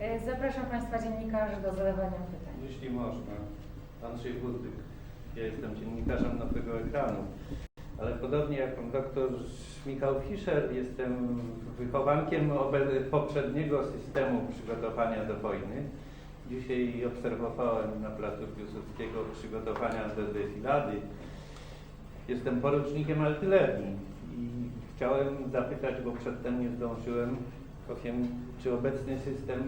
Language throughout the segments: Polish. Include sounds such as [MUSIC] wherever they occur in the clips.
E, Zapraszam Państwa dziennikarzy do zadawania pytań. Jeśli można. Andrzej Budzyk. Ja jestem dziennikarzem Nowego Ekranu. Ale podobnie jak pan doktor Michał Fischer, jestem wychowankiem poprzedniego systemu przygotowania do wojny. Dzisiaj obserwowałem na placu Piłsudskiego przygotowania do defilady. Jestem porucznikiem artylerii i chciałem zapytać, bo przedtem nie zdążyłem, czy obecny system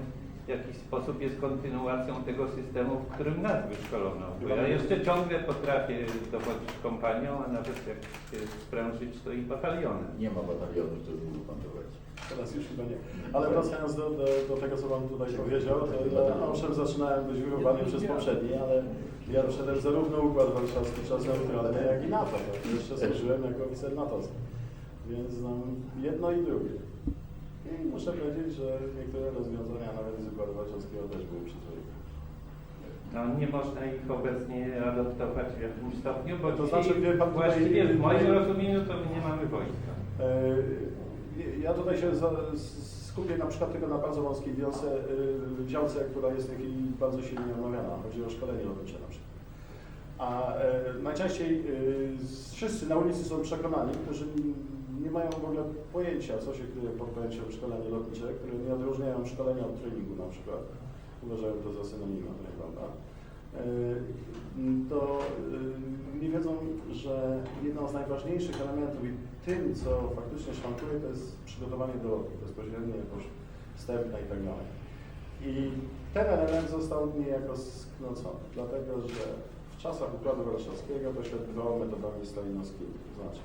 w jakiś sposób jest kontynuacją tego systemu, w którym nas wyszkolono. Bo ja jeszcze ciągle potrafię dowodzić kompanią, a nawet jak się sprężyć, to i batalionem. Nie ma batalionu, który mógł pan prowadzić. Teraz już chyba nie. Ale wracając do, do, do tego, co Pan tutaj powiedział, to ja owszem zaczynałem być wychowany przez poprzedni, ale ja wszedłem zarówno Układ Warszawski, czas neutralny, jak i NATO. To jeszcze służyłem jako oficer NATO. Więc znam jedno i drugie. I muszę powiedzieć, że niektóre rozwiązania nawet z Układu Warszawskiego też były przyzwoite. No, nie można ich obecnie adoptować w jakimś stopniu, bo To znaczy, wie pan, tutaj- właściwie w moim rozumieniu to my nie mamy wojska. E, Ja tutaj się za, skupię na przykład tylko na bardzo wąskiej działce, y, działce, która jest chwili bardzo silnie omawiana. Chodzi o szkolenie lotnicze na przykład. A e, najczęściej y, wszyscy na ulicy są przekonani, którzy nie mają w ogóle pojęcia, co się kryje pod pojęciem szkolenie lotnicze, które nie odróżniają szkolenia od treningu na przykład. Uważają to za synonimy, to nieprawda. E, to y, nie wiedzą, że jedną z najważniejszych elementów i tym, co faktycznie szwankuje, to jest przygotowanie do lotu, bezpośrednie, jakoś wstępne i tak dalej. I ten element został niejako sknocony, dlatego że w czasach Układu Warszawskiego to się odbywało metodami stalinowskimi, to znaczy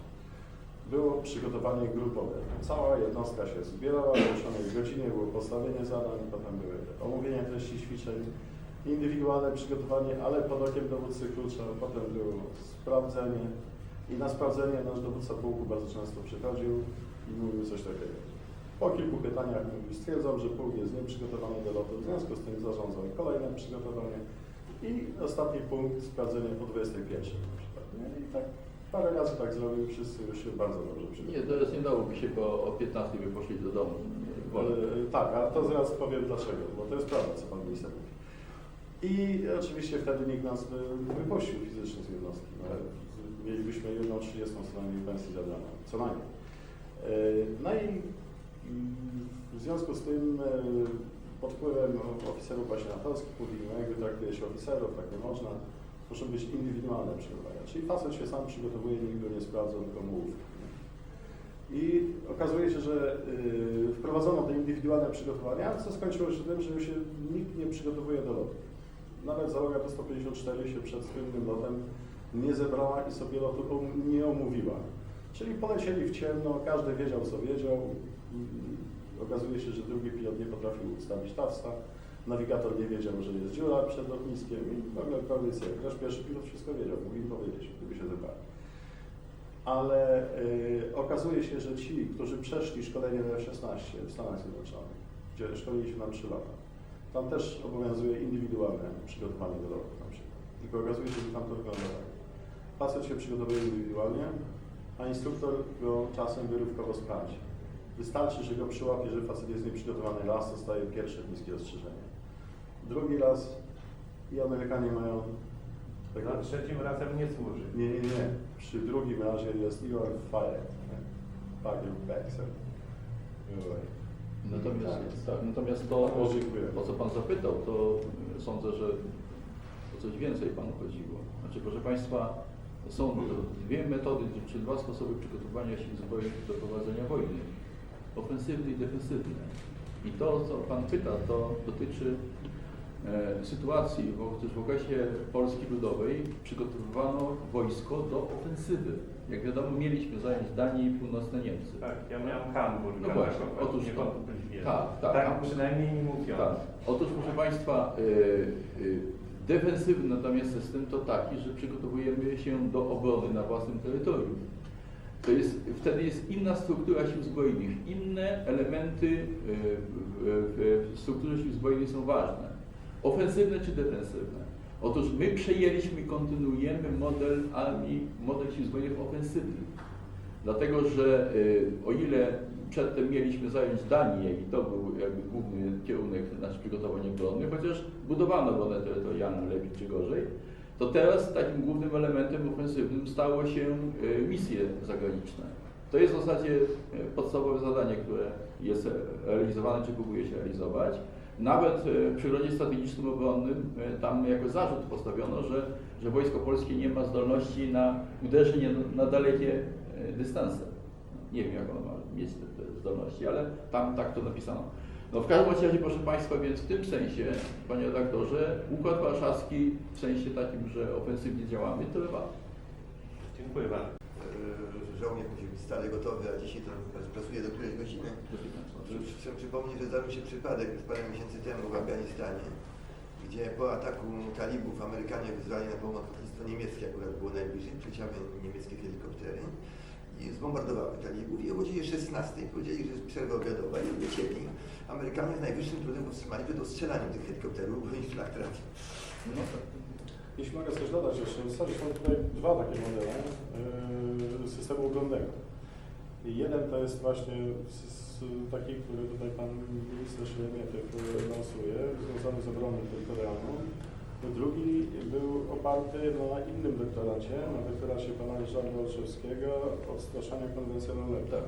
było przygotowanie grupowe. Cała jednostka się zbierała w określonej godzinie, było postawienie zadań, potem były omówienia treści ćwiczeń, indywidualne przygotowanie, ale pod okiem dowódcy klucza, potem było sprawdzenie i na sprawdzenie nasz dowódca pułku bardzo często przychodził i mówił coś takiego. Po kilku pytaniach mówił, stwierdzam, że pułk jest nieprzygotowany do lotu, w związku z tym zarządzał kolejne przygotowanie i ostatni punkt, sprawdzenie po 21 na przykład. I tak parę razy tak zrobił, wszyscy już się bardzo dobrze Nie, przygotowali. teraz nie dałoby się, bo o 15 by poszli do domu. Wolno. E, Tak, a to zaraz powiem dlaczego, bo to jest prawda, co pan minister mówi. I oczywiście wtedy nikt nas by wypuścił fizycznie z jednostki. No, mielibyśmy jedną 30 co najmniej pensji za dane, co najmniej. E, No i mm, w związku z tym e, pod wpływem oficerów właśnie natowskich mówili, no jakby traktuje się oficerów, tak nie można. Muszą być indywidualne przygotowania. Czyli facet się sam przygotowuje, nikt go nie sprawdza, tylko mówi. I okazuje się, że y, wprowadzono te indywidualne przygotowania, co skończyło się tym, że się nikt nie przygotowuje do lotu. Nawet załoga T-154 się przed słynnym lotem nie zebrała i sobie lotu nie omówiła. Czyli polecieli w ciemno, każdy wiedział co wiedział. Okazuje się, że drugi pilot nie potrafił ustawić tawsta, nawigator nie wiedział, że jest dziura przed lotniskiem i w ogóle koalicja. Też pierwszy pilot wszystko wiedział, mógł im powiedzieć, gdyby się zebrali ale y, okazuje się, że ci, którzy przeszli szkolenie na F-16 w Stanach Zjednoczonych, gdzie szkolili się na 3 lata, tam też obowiązuje indywidualne przygotowanie do lotu na przykład. Tylko okazuje się, że tam to wygląda tak. Się przygotowuje indywidualnie, a instruktor go czasem wyrywkowo sprawdzi. Wystarczy, że go przyłapie, że facet jest nieprzygotowany raz, dostaje pierwsze niskie ostrzeżenie. Drugi raz i Amerykanie mają Za trzecim razem nie służy. nie, nie, nie. Przy drugim razie jest you are fired. Pack your bags and go away. Natomiast, Tak. tak, natomiast to, O, o, co Pan zapytał, to sądzę, że o coś więcej Panu chodziło. Znaczy, proszę Państwa, są dwie metody, czy dwa sposoby przygotowania sił zbrojnych do prowadzenia wojny. Ofensywny i defensywny. I to, co Pan pyta, to dotyczy sytuacji, bo otóż w okresie Polski Ludowej przygotowywano wojsko do ofensywy. Jak wiadomo, mieliśmy zająć Danię i północne Niemcy. Tak, ja miałem Hamburg. No właśnie, otóż to- niewątpliwie. tak, tak. tak przynajmniej mi mówią. Tak. Otóż proszę Państwa, y, y, defensywny natomiast system to taki, że przygotowujemy się do obrony na własnym terytorium. To jest, wtedy jest inna struktura sił zbrojnych, inne elementy w, w, w strukturze sił zbrojnych są ważne. Ofensywne czy defensywne? Otóż my przejęliśmy kontynuujemy model armii, model sił zbrojnych ofensywnych. Dlatego, że y, o ile przedtem mieliśmy zająć Danię i to był jakby główny kierunek naszych przygotowań obronnych, chociaż budowano obronę terytorialną lepiej czy gorzej, to teraz takim głównym elementem ofensywnym stało się e, misje zagraniczne. To jest w zasadzie e, podstawowe zadanie, które jest realizowane czy próbuje się realizować. Nawet e, w przyrodzie strategicznym obronnym e, tam jako zarzut postawiono, że, że Wojsko Polskie nie ma zdolności na uderzenie na dalekie e, dystanse. Nie wiem, jak ono ma mieć te, te zdolności, ale tam tak to napisano. No w każdym razie, proszę Państwa, więc w tym sensie, Panie redaktorze, Układ Warszawski w sensie takim, że ofensywnie działamy, to warto. Dziękuję bardzo. Żołnierz musi być stale gotowy, a dzisiaj to pracuje do której godziny. Chcę przypomnieć, że zdarzył się przypadek z parę miesięcy temu w Afganistanie, gdzie po ataku talibów Amerykanie wyzwali na pomoc lotnictwo niemieckie, akurat było najbliżej, przyleciały niemieckie helikoptery i zbombardowały talibów i o godzinie 16 powiedzieli, że jest przerwa obiadowa i odlecieli. Amerykanie z najwyższym trudem powstrzymali przed ostrzelaniem tych helikopterów, bo ich szlak trafił. No, tak. Jeśli mogę coś dodać jeszcze, są tutaj dwa takie modele yy, systemu obronnego. Jeden to jest właśnie taki, który tutaj pan minister Szylemietek lansuje, związany z obroną terytorialną. Drugi był oparty na innym doktoracie, na doktoracie pana Ryszarda Olszewskiego odstraszania konwencjonalnego. Tak.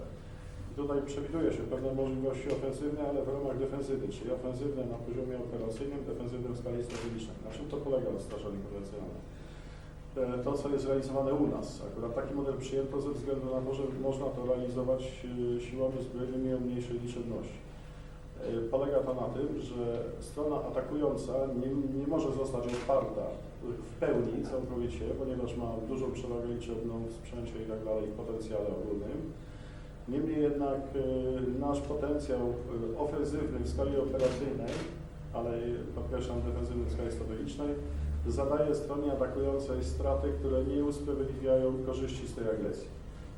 Tutaj przewiduje się pewne możliwości ofensywne, ale w ramach defensywy, czyli ofensywne na poziomie operacyjnym, defensywne w skali strategicznej. Na czym to polega odstraszanie konwencjonalne? E, To, co jest realizowane u nas. Akurat taki model przyjęto ze względu na to, że można to realizować e, siłami zbrojnymi o mniejszej liczebności. E, Polega to na tym, że strona atakująca nie, nie może zostać otwarta w pełni, całkowicie, ponieważ ma dużą przewagę liczebną w sprzęcie i tak dalej, w potencjale ogólnym. Niemniej jednak nasz potencjał ofensywny w skali operacyjnej, ale podkreślam defensywny w skali strategicznej, zadaje stronie atakującej straty, które nie usprawiedliwiają korzyści z tej agresji.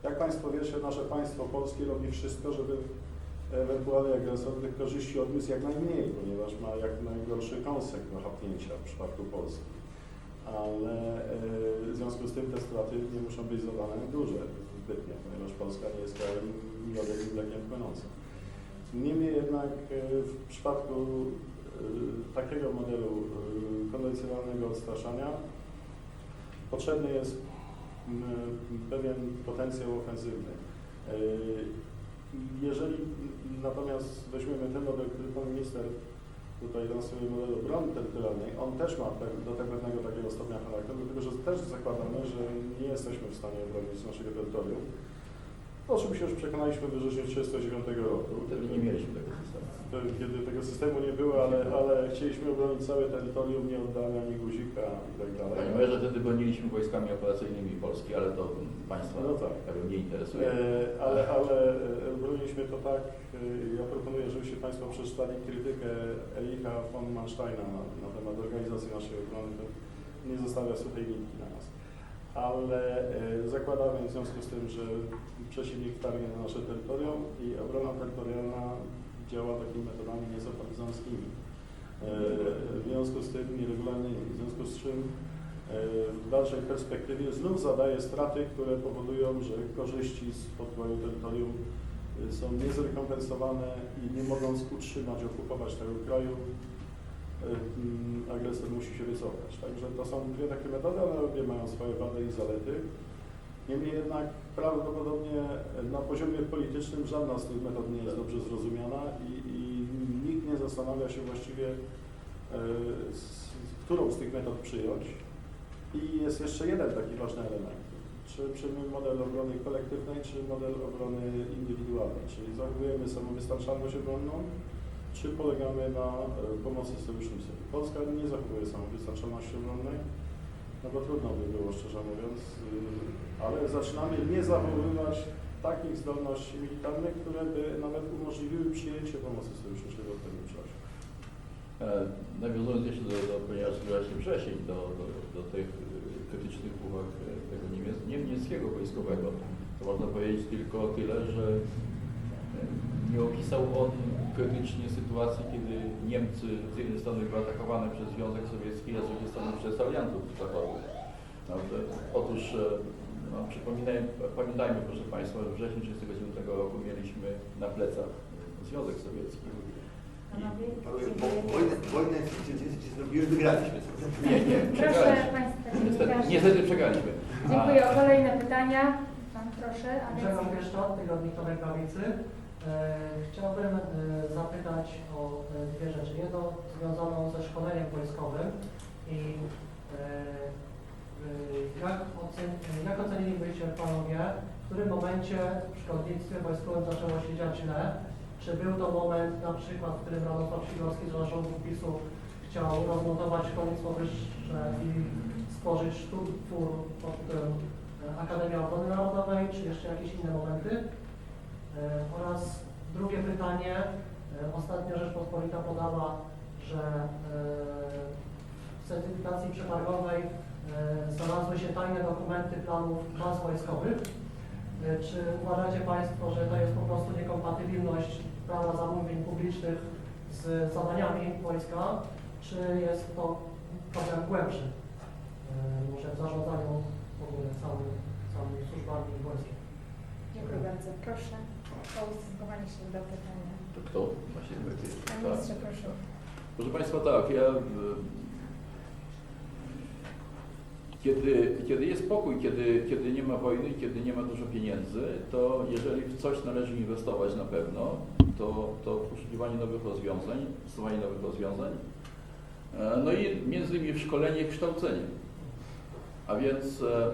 Jak Państwo wiecie, nasze państwo polskie robi wszystko, żeby ewentualny agresor tych korzyści odniósł jak najmniej, ponieważ ma jak najgorszy kąsek do w przypadku Polski. Ale e, w związku z tym te straty nie muszą być zadane duże zbytnio, ponieważ Polska nie jest krajem miodem i mlekiem płynącym. Niemniej jednak e, w przypadku takiego modelu e, konwencjonalnego odstraszania potrzebny jest m, pewien potencjał ofensywny. E, Jeżeli natomiast weźmiemy ten model, który pan minister tutaj lansuje model obrony terytorialnej, on też ma do pewnego takiego stopnia charakteru, dlatego że też zakładamy, że nie jesteśmy w stanie obronić naszego terytorium. O czym się już przekonaliśmy w wrześniu 1939 roku. Wtedy nie mieliśmy tego systemu. Kiedy tego systemu nie było, ale, ale chcieliśmy obronić całe terytorium, nie oddamy ani guzika i tak dalej. Panie Mayorze, wtedy broniliśmy wojskami operacyjnymi Polski, ale to Państwa No tak. pewnie nie interesuje. E, ale, ale e, broniliśmy to tak, e, ja proponuję, żebyście Państwo przeczytali krytykę Ericha von Mansteina na, na temat organizacji naszej obrony, to nie zostawia suchej nitki na nas. Ale e, zakładamy w związku z tym, że przeciwnik wtargnie na nasze terytorium i obrona terytorialna działa takimi metodami nieco partyzanckimi. E, w związku z tym nieregularnymi, w związku z czym e, w dalszej perspektywie znów zadaje straty, które powodują, że korzyści z podboju terytorium są niezrekompensowane i nie mogąc utrzymać, okupować tego kraju, musi się wycofać. Także to są dwie takie metody, ale obie mają swoje wady i zalety. Niemniej jednak prawdopodobnie na poziomie politycznym żadna z tych metod nie jest dobrze zrozumiana i, i nikt nie zastanawia się właściwie, e, z, którą z tych metod przyjąć. I jest jeszcze jeden taki ważny element. Czy przyjmiemy model obrony kolektywnej, czy model obrony indywidualnej, czyli zachowujemy samowystarczalność obronną, czy polegamy na e, pomocy sojusznym sobie. Polska nie zachowuje samowystarczalności obronnej, no bo trudno by było, szczerze mówiąc, y, ale zaczynamy nie zachowywać takich zdolności militarnych, które by nawet umożliwiły przyjęcie pomocy sojuszniczego w pewnym czasie. E, Nawiązując jeszcze do, do ponieważ wrzesień, do, do, do tych e, krytycznych uwag e, tego niemiec, niemieckiego wojskowego, to można powiedzieć tylko tyle, że nie opisał on krytycznie sytuacji, kiedy Niemcy z jednej strony były atakowane przez Związek Sowiecki, a z drugiej strony przez aliantów zachodnich. Prawda? Otóż e, no, przypominaj, pamiętajmy proszę Państwa, że w wrześniu 1939 roku mieliśmy na plecach Związek Sowiecki. Wojnę, zrobiły, wygraliśmy. Nie, nie, Proszę przegraliśmy. Państwa Niestety, niestety przegraliśmy. Dziękuję. O kolejne pytania. Pan proszę. Grzegorz. Bieszczot, Tygodnik Nowej Prawicy. E, chciałbym e, zapytać o e, dwie rzeczy. Jedną związaną ze szkoleniem wojskowym i jak, ocen, jak ocenilibyście Panowie, w którym momencie w szkolnictwie wojskowym zaczęło się dziać źle? Czy był to moment na przykład, w którym Radosław Sikorski z zarządu PiSu chciał rozmontować szkolnictwo wyższe i stworzyć twór pod e, Akademia Obrony Narodowej, czy jeszcze jakieś inne momenty? E, Oraz drugie pytanie. E, Ostatnio Rzeczpospolita podała, że e, w certyfikacji przetargowej znalazły się tajne dokumenty planów baz wojskowych. Czy uważacie Państwo, że to jest po prostu niekompatybilność prawa zamówień publicznych z zadaniami wojska, czy jest to problem głębszy, może w zarządzaniu w ogóle całym, całymi służbami wojskiem? Dziękuję bardzo. Proszę o ustosunkowanie się do pytania. To kto? Właśnie, Panie tak. ministrze, proszę. Proszę Państwa, tak, ja e, kiedy, kiedy jest spokój, kiedy, kiedy nie ma wojny, kiedy nie ma dużo pieniędzy, to jeżeli w coś należy inwestować na pewno, to, to poszukiwanie nowych rozwiązań, stosowanie nowych rozwiązań, e, no i między innymi w szkolenie, kształcenie. A więc e,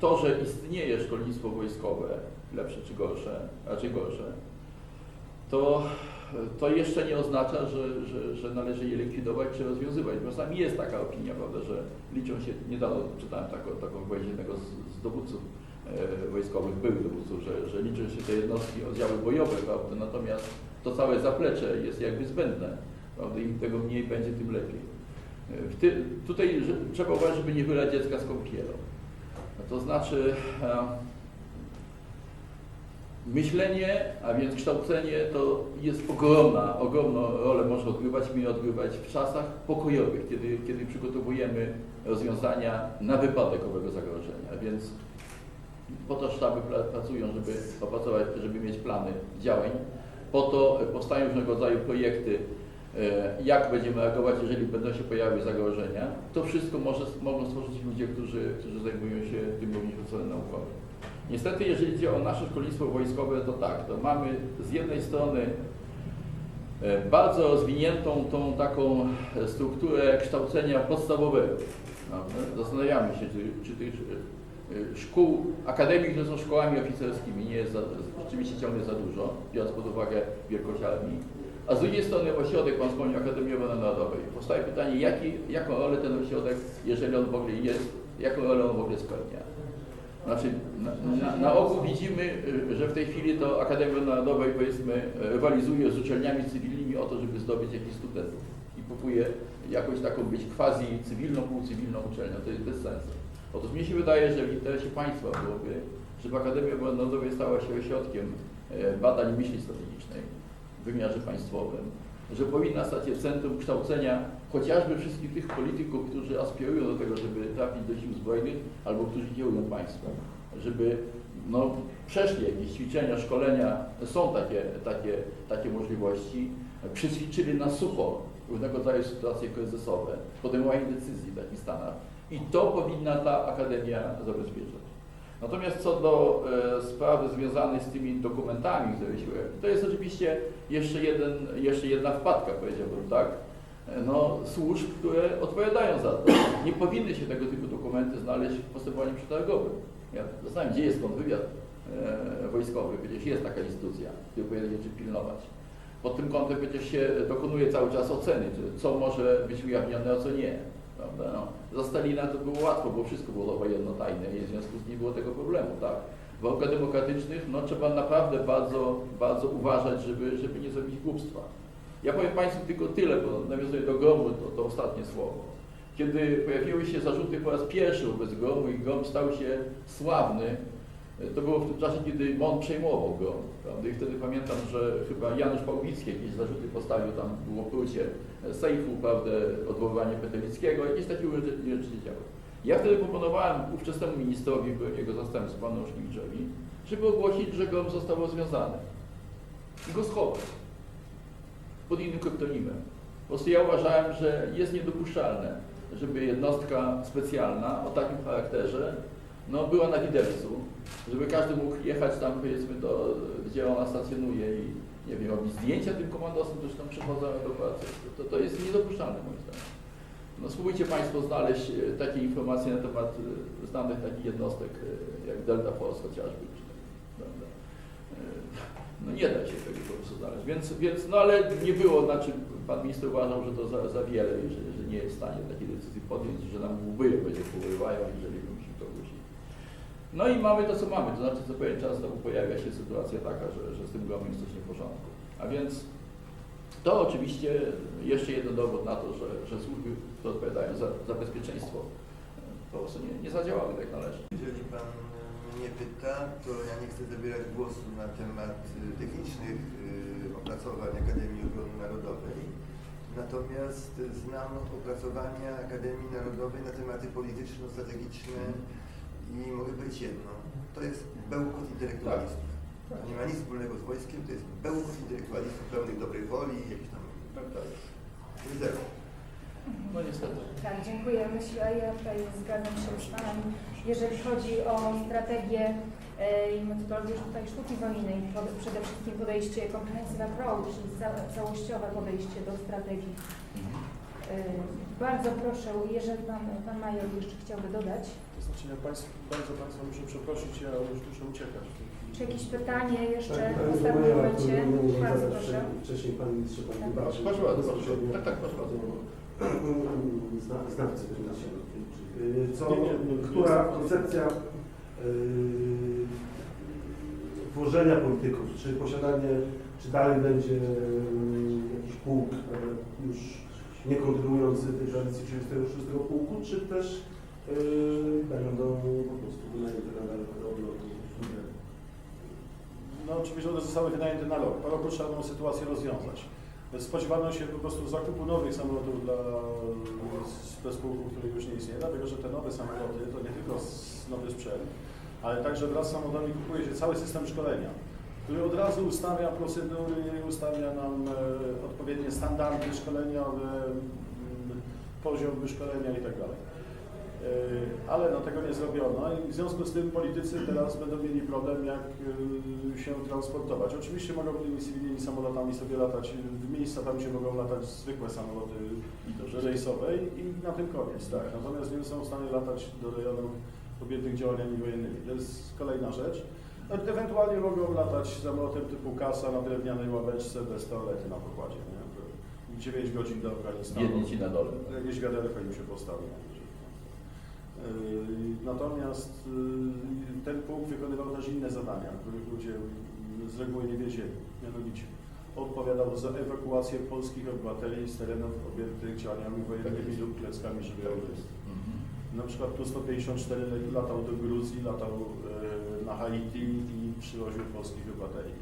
to, że istnieje szkolnictwo wojskowe, lepsze czy gorsze, raczej gorsze, to, to jeszcze nie oznacza, że, że, że należy je likwidować czy rozwiązywać. Czasami jest taka opinia, prawda, że liczą się, niedawno czytałem taką, taką wypowiedź jednego z, z dowódców e, wojskowych, byłych dowódców, że, że liczą się te jednostki, oddziały bojowe, prawda, natomiast to całe zaplecze jest jakby zbędne, prawda, im tego mniej będzie, tym lepiej. E, W ty, tutaj że, trzeba uważać, żeby nie wylać dziecka z kąpielą. To znaczy, e, Myślenie, a więc kształcenie to jest ogromna, ogromną rolę może odgrywać, mi odgrywać w czasach pokojowych, kiedy, kiedy przygotowujemy rozwiązania na wypadek owego zagrożenia. Więc po to sztaby pra- pracują, żeby opracować, żeby mieć plany działań. Po to powstają różnego rodzaju projekty, e, jak będziemy reagować, jeżeli będą się pojawiły zagrożenia. To wszystko może, mogą stworzyć ludzie, którzy, którzy zajmują się tym również od strony naukowej. Niestety, jeżeli idzie o nasze szkolnictwo wojskowe, to tak, to mamy z jednej strony e, bardzo rozwiniętą tą taką strukturę kształcenia podstawowego. Zastanawiamy się, czy, czy tych e, szkół, akademii, które są szkołami oficerskimi, nie jest za, rzeczywiście ciągle za dużo, biorąc pod uwagę wielkość armii. A z drugiej strony ośrodek, Pan wspomniał, Akademii Obrony Narodowej. Powstaje pytanie, jaki, jaką rolę ten ośrodek, jeżeli on w ogóle jest, jaką rolę on w ogóle spełnia. Znaczy, na, na, na ogół widzimy, y, że w tej chwili to Akademia Narodowej, powiedzmy, rywalizuje z uczelniami cywilnymi o to, żeby zdobyć jakichś studentów i próbuje jakąś taką być quasi cywilną, półcywilną uczelnią. To jest bez sensu. Otóż mnie się wydaje, że w interesie państwa byłoby, żeby Akademia Narodowej stała się ośrodkiem e, badań myśli strategicznej w wymiarze państwowym, że powinna stać się centrum kształcenia chociażby wszystkich tych polityków, którzy aspirują do tego, żeby trafić do sił zbrojnych albo którzy kierują państwem, żeby no, przeszli jakieś ćwiczenia, szkolenia, są takie, takie, takie możliwości, przećwiczyli na sucho różnego rodzaju sytuacje kryzysowe, podejmowanie decyzji w takich stanach i to powinna ta Akademia zabezpieczać. Natomiast co do e, sprawy związanej z tymi dokumentami, które się to jest oczywiście jeszcze, jeden, jeszcze jedna wpadka, powiedziałbym, tak? No, służb, które odpowiadają za to. Nie powinny się tego typu dokumenty znaleźć w postępowaniu przetargowym. Ja zastanawiam, gdzie jest kontrwywiad e, wojskowy, przecież jest taka instytucja, która powinna rzeczy pilnować. Pod tym kątem przecież się dokonuje cały czas oceny, co może być ujawnione, a co nie. Prawda? No, za Stalina to było łatwo, bo wszystko było wojenno-tajne i w związku z tym nie było tego problemu. Tak? Warunkach demokratycznych no, trzeba naprawdę bardzo, bardzo uważać, żeby, żeby nie zrobić głupstwa. Ja powiem Państwu tylko tyle, bo nawiązuję do gromu, to, to ostatnie słowo. Kiedy pojawiły się zarzuty po raz pierwszy wobec gromu i grom stał się sławny, to było w tym czasie, kiedy on przejmował go. Prawda? I wtedy pamiętam, że chyba Janusz Pałwicki jakieś zarzuty postawił, tam było prucie sejfu, prawda, odwoływanie Petelickiego, jakieś takie rzeczy się działy. Ja wtedy proponowałem ówczesnemu ministrowi, byłem jego zastępcą, panu Szkiewiczowi, żeby ogłosić, że go został rozwiązany i go schować pod innym kryptonimem. Po prostu ja uważałem, że jest niedopuszczalne, żeby jednostka specjalna o takim charakterze no, była na widelcu, żeby każdy mógł jechać tam powiedzmy do, gdzie ona stacjonuje i nie wiem, robić zdjęcia tym komandostom, którzy tam przychodzą do pracy. To, to jest niedopuszczalne moim zdaniem. No, spróbujcie Państwo znaleźć e, takie informacje na temat e, znanych takich jednostek e, jak Delta Force chociażby. No nie da się tego po prostu znaleźć. Więc, więc no ale nie było, znaczy Pan Minister uważał, że to za, za wiele że, że nie jest w stanie takiej decyzji podjąć, że nam łby będzie powoływają, jeżeli to ogłosić. No i mamy to, co mamy. To znaczy, co pewien czas znowu pojawia się sytuacja taka, że, że z tym gromem jest coś nie w porządku. A więc to oczywiście jeszcze jeden dowód na to, że, że służby, które odpowiadają za, za bezpieczeństwo, po prostu nie, nie zadziałały tak należy. Jeżeli Pan mnie pyta, to ja nie chcę zabierać głosu na temat y, technicznych y, opracowań Akademii Obrony Narodowej. Natomiast znam opracowania Akademii Narodowej na tematy polityczno-strategiczne i mogę powiedzieć jedno. To jest bełkot intelektualistów. To nie ma nic wspólnego z wojskiem, to jest bełkot intelektualistów pełnych dobrej woli i jakichś tam... Zero. No niestety. Tak, dziękuję. Myślę, ja tutaj zgadzam się z Panem. Jeżeli chodzi o strategię e, i metodologię tutaj sztuki wojennej, przede wszystkim podejście comprehensive approach, czyli ca- całościowe podejście do strategii. E, Bardzo proszę, jeżeli Pan, pan Major jeszcze chciałby dodać, To znaczy, ja Państwu, bardzo Państwa muszę przeprosić, ja już muszę uciekać. w. czy jakieś pytanie jeszcze Tak, w ostatnim momencie? Bardzo proszę. Wcześniej Pan Ministrze, Pan Tak. wybaczy. Proszę bardzo, proszę. Tak, tak, proszę bardzo. [CLEARS THROAT] zna- Znawcy. Y, Co, która koncepcja y, tworzenia polityków, czy posiadanie, czy dalej będzie y, jakiś pułk, prawda, już nie kontynuujący tej tradycji 36 pułku, czy też y, będą po prostu wynajęte na daleko do odlotu? No oczywiście one zostały wynajęte na rok. Po roku trzeba tą sytuację rozwiązać. Spodziewano się po prostu zakupu nowych samolotów dla zespołu, który już nie istnieje, dlatego że te nowe samoloty to nie tylko nowy sprzęt, ale także wraz z samolotami kupuje się cały system szkolenia, który od razu ustawia procedury, ustawia nam e, odpowiednie standardy szkoleniowe, m, poziom wyszkolenia itd. E, Ale no, tego nie zrobiono i w związku z tym politycy teraz będą mieli problem, jak e, się transportować. Oczywiście mogą tymi cywilnymi samolotami sobie latać w miejsca tam, gdzie mogą latać zwykłe samoloty rejsowe i, na tym koniec. Tak. Natomiast nie są w stanie latać do rejonów objętych działaniami wojennymi. To jest kolejna rzecz. E- Ewentualnie mogą latać samolotem typu kasa na drewnianej ławeczce bez toalety na pokładzie. Nie? To 9 godzin do Afganistanu. Jedni ci na dole. Jakieś wiaderko im się postawi. Yy, Natomiast yy, ten pułk wykonywał też inne zadania, których ludzie z reguły nie wiedzieli. Mianowicie odpowiadał za ewakuację polskich obywateli z terenów objętych działaniami wojennymi lub kleckami żywiołowymi. Mhm. Na przykład Tu-154 latał do Gruzji, latał e, na Haiti i przywoził polskich obywateli.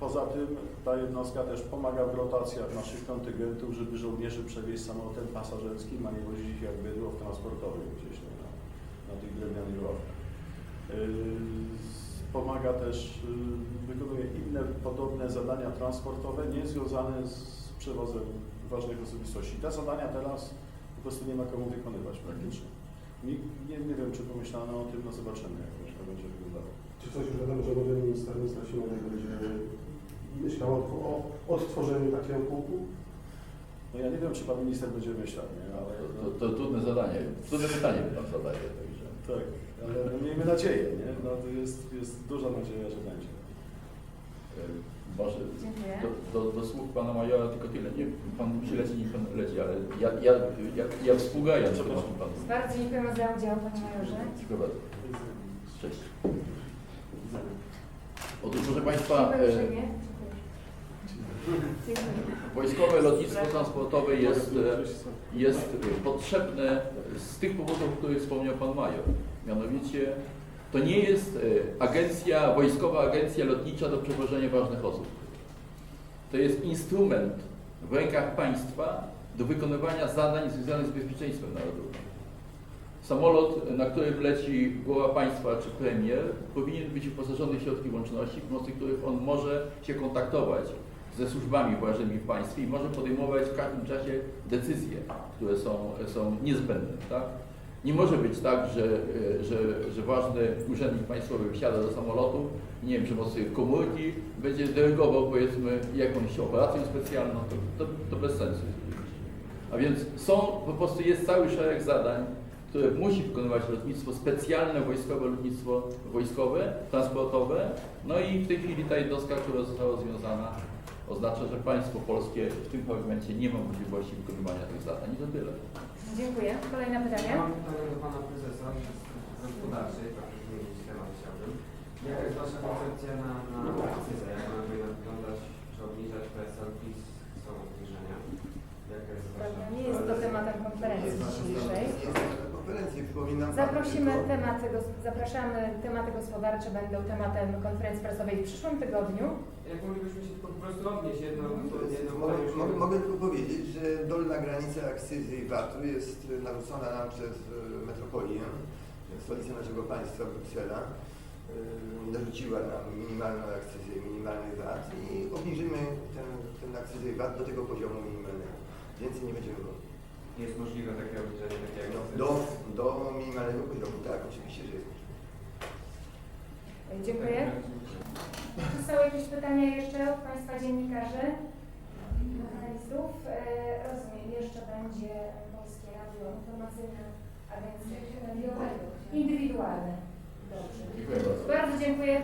Poza tym ta jednostka też pomaga w rotacjach naszych kontyngentów, żeby żołnierzy przewieźć samolotem pasażerskim, a nie wozić ich jak bydło w transportowym gdzieś tam na, na tych drewnianych ławkach. E, Pomaga też, e, wykonuje inne podobne zadania transportowe, nie związane z przewozem ważnych osobistości. Te zadania teraz po prostu nie ma komu wykonywać praktycznie. Nie, nie, nie wiem, czy pomyślano o tym, no zobaczymy, jak to będzie wyglądało. Czy coś już wiadomo, że nowy minister, Simonek będzie myślał o, o odtworzeniu takiego pułku? No ja nie wiem, czy pan minister będzie myślał, nie? ale To, to, to trudne zadanie, trudne pytanie pan zadaje, także. tak, ale no, miejmy nadzieję, nie? No to jest, jest duża nadzieja, że będzie. e, Może Dziękuję. do, do, do słów pana majora tylko tyle. Nie, pan musi lecieć, niech pan leci, ale ja, ja, ja, ja współgajam z Przepraszam. panu. Bardzo dziękujemy za udział, Panie Majorze. Dziękuję bardzo. Cześć. Otóż proszę Państwa, Dziękuję e, uprzejmie. Dziękuję. Wojskowe Lotnictwo Transportowe jest, jest potrzebne z tych powodów, o których wspomniał Pan Major. Mianowicie to nie jest e, agencja, wojskowa agencja lotnicza do przewożenia ważnych osób. To jest instrument w rękach państwa do wykonywania zadań związanych z bezpieczeństwem narodowym. Samolot, na którym leci głowa państwa czy premier, powinien być wyposażony w środki łączności, pomocy których on może się kontaktować ze służbami ważnymi w państwie i może podejmować w każdym czasie decyzje, które są, są niezbędne. Tak? Nie może być tak, że, e, że, że ważny urzędnik państwowy wsiada do samolotu nie wiem, przy pomocy komórki będzie dyrygował powiedzmy jakąś operacją specjalną, to, to, to bez sensu. A więc są, po prostu jest cały szereg zadań, które musi wykonywać lotnictwo specjalne, wojskowe lotnictwo wojskowe, transportowe. No i w tej chwili ta jednostka, która została związana, oznacza, że państwo polskie w tym fragmencie nie ma możliwości wykonywania tych zadań. I to tyle. Dziękuję. Kolejne Ja pytanie. mam pytanie do Pana Prezesa z gospodarczej, trochę zmienić temat chciałbym. Jaka jest Wasza koncepcja na, na akcyzę? Jak ona powinna wyglądać? Czy obniżać PSL PiS są obniżenia? Jaka jest Wasza... Nie jest to tematem konferencji dzisiejszej. Przypominam. Zaprosimy tylko- tematy, zapraszamy, tematy gospodarcze będą tematem konferencji prasowej w przyszłym tygodniu. Jak moglibyśmy się tylko po prostu odnieść jedno, jest, jedno mogę, mogę, tylko powiedzieć, że dolna granica akcyzy i VAT-u jest narzucona nam przez e, metropolię, stolicę naszego państwa, Bruksela. E, Narzuciła nam minimalną akcyzę i minimalny VAT i obniżymy ten, ten akcyzę i VAT do tego poziomu minimalnego. Więcej nie będziemy mogli. Jest możliwe takie obniżenie, takie jak No, do, do minimalnego poziomu, tak, oczywiście, że jest możliwe. Dziękuję. Czy są jakieś pytania jeszcze od Państwa dziennikarzy, panelistów? E, Rozumiem, jeszcze będzie Polskie Radio Informacyjne, Agencja. Indywidualne. Dobrze. Dziękuję bardzo. Bardzo dziękuję.